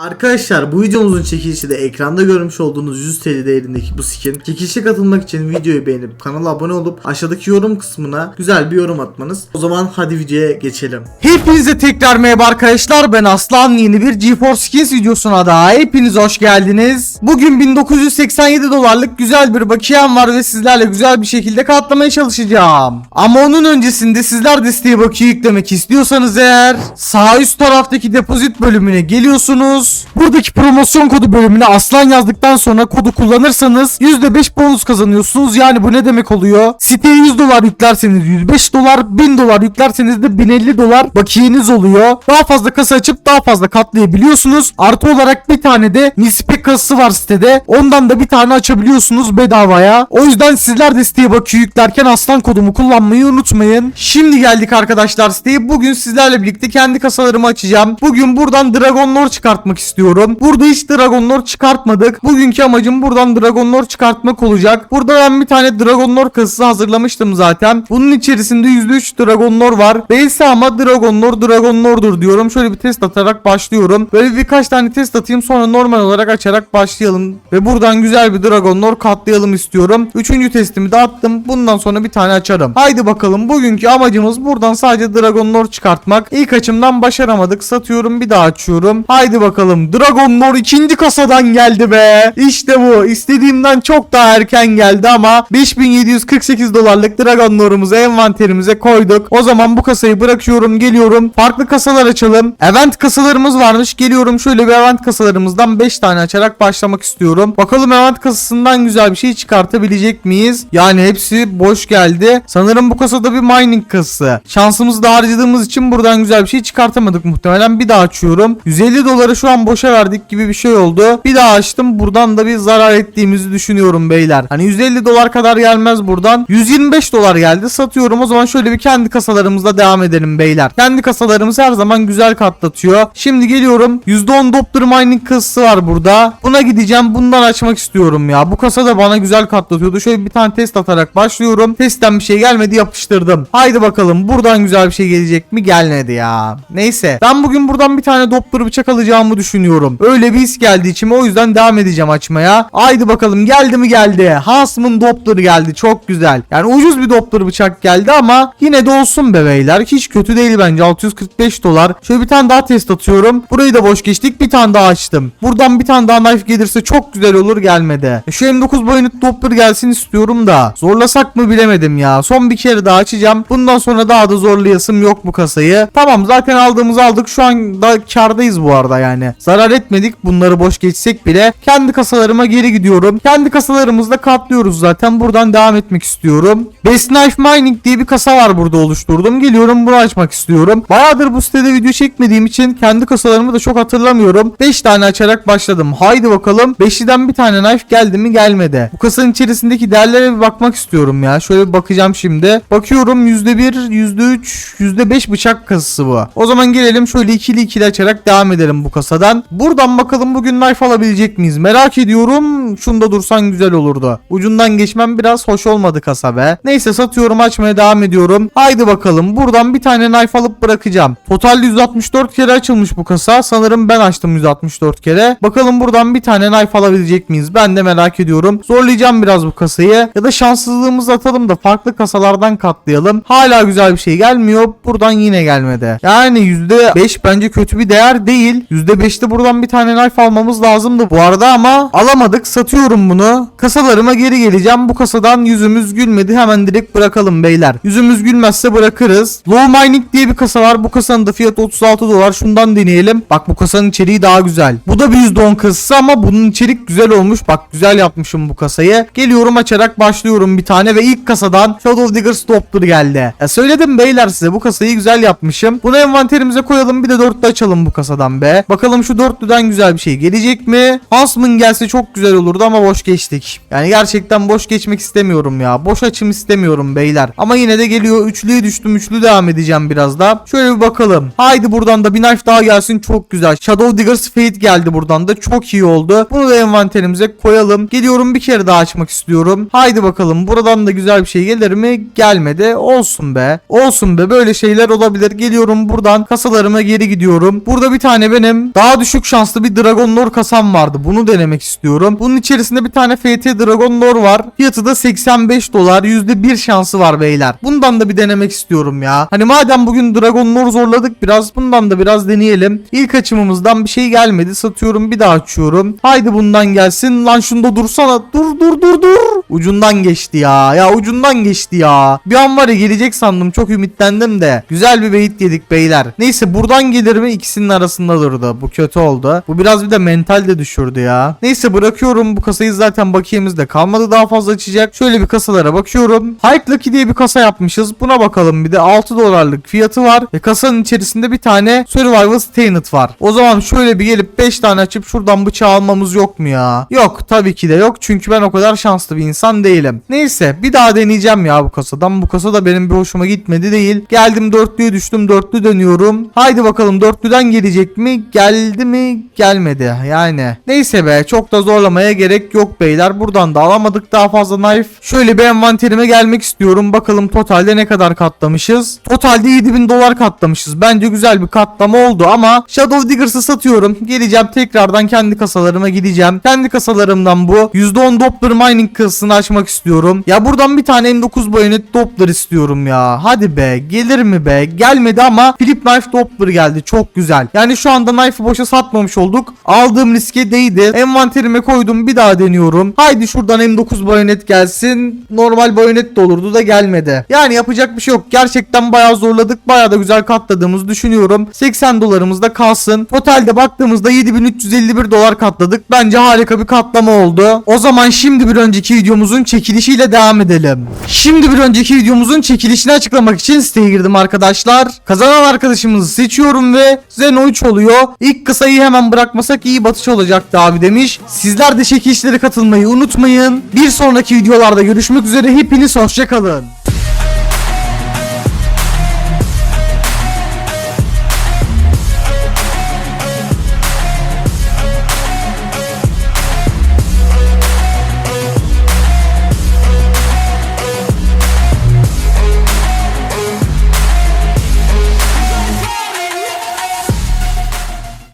Arkadaşlar bu videomuzun çekilişi de ekranda görmüş olduğunuz 100 TL değerindeki bu skin. Çekilişe katılmak için videoyu beğenip kanala abone olup aşağıdaki yorum kısmına güzel bir yorum atmanız. O zaman hadi videoya geçelim. Hepinize tekrar merhaba arkadaşlar ben Aslan yeni bir GeForce Skins videosuna da hepiniz hoş geldiniz. Bugün 1987 dolarlık güzel bir bakiyem var ve sizlerle güzel bir şekilde katlamaya çalışacağım. Ama onun öncesinde sizler de siteye bakiye yüklemek istiyorsanız eğer sağ üst taraftaki depozit bölümüne geliyorsunuz. Buradaki promosyon kodu bölümüne aslan yazdıktan sonra kodu kullanırsanız %5 bonus kazanıyorsunuz. Yani bu ne demek oluyor? Siteye 100 dolar yüklerseniz 105 dolar, 1000 dolar yüklerseniz de 1050 dolar bakiyeniz oluyor. Daha fazla kasa açıp daha fazla katlayabiliyorsunuz. Artı olarak bir tane de nispek kasası var sitede. Ondan da bir tane açabiliyorsunuz bedavaya. O yüzden sizler de siteye bakiye yüklerken aslan kodumu kullanmayı unutmayın. Şimdi geldik arkadaşlar siteye. Bugün sizlerle birlikte kendi kasalarımı açacağım. Bugün buradan Dragon Lore çıkartmak istiyorum. Burada hiç Dragon Lore çıkartmadık. Bugünkü amacım buradan Dragon Lore çıkartmak olacak. Burada ben bir tane Dragon Lore kasası hazırlamıştım zaten. Bunun içerisinde %3 Dragon Lore var. Değilse ama Dragon Lore Dragon Lore'dur diyorum. Şöyle bir test atarak başlıyorum. Böyle birkaç tane test atayım sonra normal olarak açarak başlayalım. Ve buradan güzel bir Dragon Lore katlayalım istiyorum. Üçüncü testimi de attım. Bundan sonra bir tane açarım. Haydi bakalım bugünkü amacımız buradan sadece Dragon Lore çıkartmak. İlk açımdan başaramadık. Satıyorum bir daha açıyorum. Haydi bakalım. Dragon Lore ikinci kasadan geldi be. İşte bu. İstediğimden çok daha erken geldi ama 5748 dolarlık Dragon Lore'umuzu envanterimize koyduk. O zaman bu kasayı bırakıyorum. Geliyorum. Farklı kasalar açalım. Event kasalarımız varmış. Geliyorum şöyle bir event kasalarımızdan 5 tane açarak başlamak istiyorum. Bakalım event kasasından güzel bir şey çıkartabilecek miyiz? Yani hepsi boş geldi. Sanırım bu kasada bir mining kasası. Şansımızı da harcadığımız için buradan güzel bir şey çıkartamadık muhtemelen. Bir daha açıyorum. 150 doları şu an boşa verdik gibi bir şey oldu. Bir daha açtım. Buradan da bir zarar ettiğimizi düşünüyorum beyler. Hani 150 dolar kadar gelmez buradan. 125 dolar geldi. Satıyorum. O zaman şöyle bir kendi kasalarımızla devam edelim beyler. Kendi kasalarımız her zaman güzel katlatıyor. Şimdi geliyorum. %10 Doppler Mining kasası var burada. Buna gideceğim. Bundan açmak istiyorum ya. Bu kasa da bana güzel katlatıyordu. Şöyle bir tane test atarak başlıyorum. Testten bir şey gelmedi yapıştırdım. Haydi bakalım buradan güzel bir şey gelecek mi? Gelmedi ya. Neyse. Ben bugün buradan bir tane Doppler bıçak alacağımı düşünüyorum. Öyle bir his geldi içime. O yüzden devam edeceğim açmaya. Haydi bakalım geldi mi geldi. Hasm'ın Doppler geldi. Çok güzel. Yani ucuz bir Doppler bıçak geldi ama yine de olsun be beyler. Hiç kötü değil bence. 645 dolar. Şöyle bir tane daha test atıyorum. Burayı da boş geçtik. Bir tane daha açtım. Buradan bir tane daha knife gelirse çok güzel olur gelmedi. E şu M9 boyunut Doppler gelsin istiyorum da. Zorlasak mı bilemedim ya. Son bir kere daha açacağım. Bundan sonra daha da zorlayasım yok bu kasayı. Tamam zaten aldığımızı aldık. Şu anda kardayız bu arada yani. Zarar etmedik. Bunları boş geçsek bile. Kendi kasalarıma geri gidiyorum. Kendi kasalarımızda katlıyoruz zaten. Buradan devam etmek istiyorum. Best Knife Mining diye bir kasa var burada oluşturdum. Geliyorum bunu açmak istiyorum. Bayağıdır bu sitede video çekmediğim için kendi kasalarımı da çok hatırlamıyorum. 5 tane açarak başladım. Haydi bakalım. 5'liden bir tane knife geldi mi gelmedi. Bu kasanın içerisindeki değerlere bir bakmak istiyorum ya. Şöyle bir bakacağım şimdi. Bakıyorum %1, %3, %5 bıçak kasası bu. O zaman gelelim şöyle ikili ikili açarak devam edelim bu kasadan. Buradan bakalım bugün knife alabilecek miyiz? Merak ediyorum. Şunda dursan güzel olurdu. Ucundan geçmem biraz hoş olmadı kasa be. Neyse satıyorum açmaya devam ediyorum. Haydi bakalım. Buradan bir tane knife alıp bırakacağım. Total 164 kere açılmış bu kasa. Sanırım ben açtım 164 kere. Bakalım buradan bir tane knife alabilecek miyiz? Ben de merak ediyorum. Zorlayacağım biraz bu kasayı. Ya da şanssızlığımızı atalım da farklı kasalardan katlayalım. Hala güzel bir şey gelmiyor. Buradan yine gelmedi. Yani %5 bence kötü bir değer değil. %5'te buradan bir tane knife almamız lazımdı bu arada ama alamadık. Satıyorum bunu. Kasalarıma geri geleceğim. Bu kasadan yüzümüz gülmedi. Hemen direkt bırakalım beyler. Yüzümüz gülmezse bırakırız. Low Mining diye bir kasa var. Bu kasanın da fiyatı 36 dolar. Şundan deneyelim. Bak bu kasanın içeriği daha güzel. Bu da bir %10 kasası ama bunun içerik güzel olmuş. Bak güzel yapmışım bu kasayı. Geliyorum açarak başlıyorum bir tane ve ilk kasadan Shadow Digger Stopper geldi. Ya söyledim beyler size bu kasayı güzel yapmışım. Bunu envanterimize koyalım bir de dörtlü açalım bu kasadan be. Bakalım şu dörtlüden güzel bir şey gelecek mi? Huntsman gelse çok güzel olurdu ama boş geçtik. Yani gerçekten boş geçmek istemiyorum ya. Boş açım istemiyorum beyler. Ama yine de geliyor. Üçlüye düştüm. Üçlü devam edeceğim biraz da. Şöyle bir bakalım. Haydi buradan da bir knife daha gelsin. Çok güzel. Shadow Digger's Fate geldi buradan da. Çok iyi oldu. Bunu da envanterimize koyalım. Geliyorum bir kere daha açmak istiyorum. Haydi bakalım. Buradan da güzel bir şey gelir mi? Gelmedi. Olsun be. Olsun be. Böyle şeyler olabilir. Geliyorum buradan kasalarıma geri gidiyorum. Burada bir tane benim daha düşük düşük şanslı bir Dragon Lore kasam vardı. Bunu denemek istiyorum. Bunun içerisinde bir tane FT Dragon Lore var. Fiyatı da 85 dolar. %1 şansı var beyler. Bundan da bir denemek istiyorum ya. Hani madem bugün Dragon Lore zorladık biraz bundan da biraz deneyelim. İlk açımımızdan bir şey gelmedi. Satıyorum bir daha açıyorum. Haydi bundan gelsin. Lan şunda dursana. Dur dur dur dur. Ucundan geçti ya. Ya ucundan geçti ya. Bir an var ya gelecek sandım. Çok ümitlendim de. Güzel bir bait yedik beyler. Neyse buradan gelir mi? İkisinin arasında durdu. Bu kötü oldu. Bu biraz bir de mental de düşürdü ya. Neyse bırakıyorum. Bu kasayı zaten bakiyemizde kalmadı daha fazla açacak. Şöyle bir kasalara bakıyorum. Hype Lucky diye bir kasa yapmışız. Buna bakalım bir de 6 dolarlık fiyatı var. Ve kasanın içerisinde bir tane Survival Stained var. O zaman şöyle bir gelip 5 tane açıp şuradan bıçağı almamız yok mu ya? Yok tabii ki de yok. Çünkü ben o kadar şanslı bir insan değilim. Neyse bir daha deneyeceğim ya bu kasadan. Bu kasa da benim bir hoşuma gitmedi değil. Geldim dörtlüye düştüm dörtlü dönüyorum. Haydi bakalım dörtlüden gelecek mi? Geldi mi? Gelmedi. Yani. Neyse be çok da zorlamaya gerek yok beyler. Buradan da alamadık daha fazla knife. Şöyle bir envanterime gelmek istiyorum. Bakalım totalde ne kadar katlamışız. Totalde 7000 dolar katlamışız. Bence güzel bir katlama oldu ama Shadow Diggers'ı satıyorum. Geleceğim tekrardan kendi kasalarıma gideceğim. Kendi kasalarımdan bu %10 Doppler mining kasasını açmak istiyorum. Ya buradan bir tane M9 bayonet Doppler istiyorum ya. Hadi be gelir mi be? Gelmedi ama Flip Knife Doppler geldi. Çok güzel. Yani şu anda knife'ı boşa satmamış olduk. Aldığım riske değdi. Envanterime koydum bir daha deniyorum. Haydi şuradan M9 bayonet gelsin. Normal bayonet de olurdu da gelmedi. Yani yapacak bir şey yok. Gerçekten bayağı zorladık. Bayağı da güzel katladığımızı düşünüyorum. 80 dolarımız da kalsın. Totalde baktığımızda 7351 dolar katladık. Bence harika bir katlama oldu. O zaman şimdi bir önceki videomuzun çekilişiyle devam edelim. Şimdi bir önceki videomuzun çekilişini açıklamak için siteye girdim arkadaşlar. Kazanan arkadaşımızı seçiyorum ve Zeno 3 oluyor. İlk kısayı hemen bırakmasak iyi batış olacaktı abi demiş. Sizler de çekilişlere katılmayı unutmayın. Bir sonraki videolarda görüşmek üzere. Hepiniz hoşçakalın.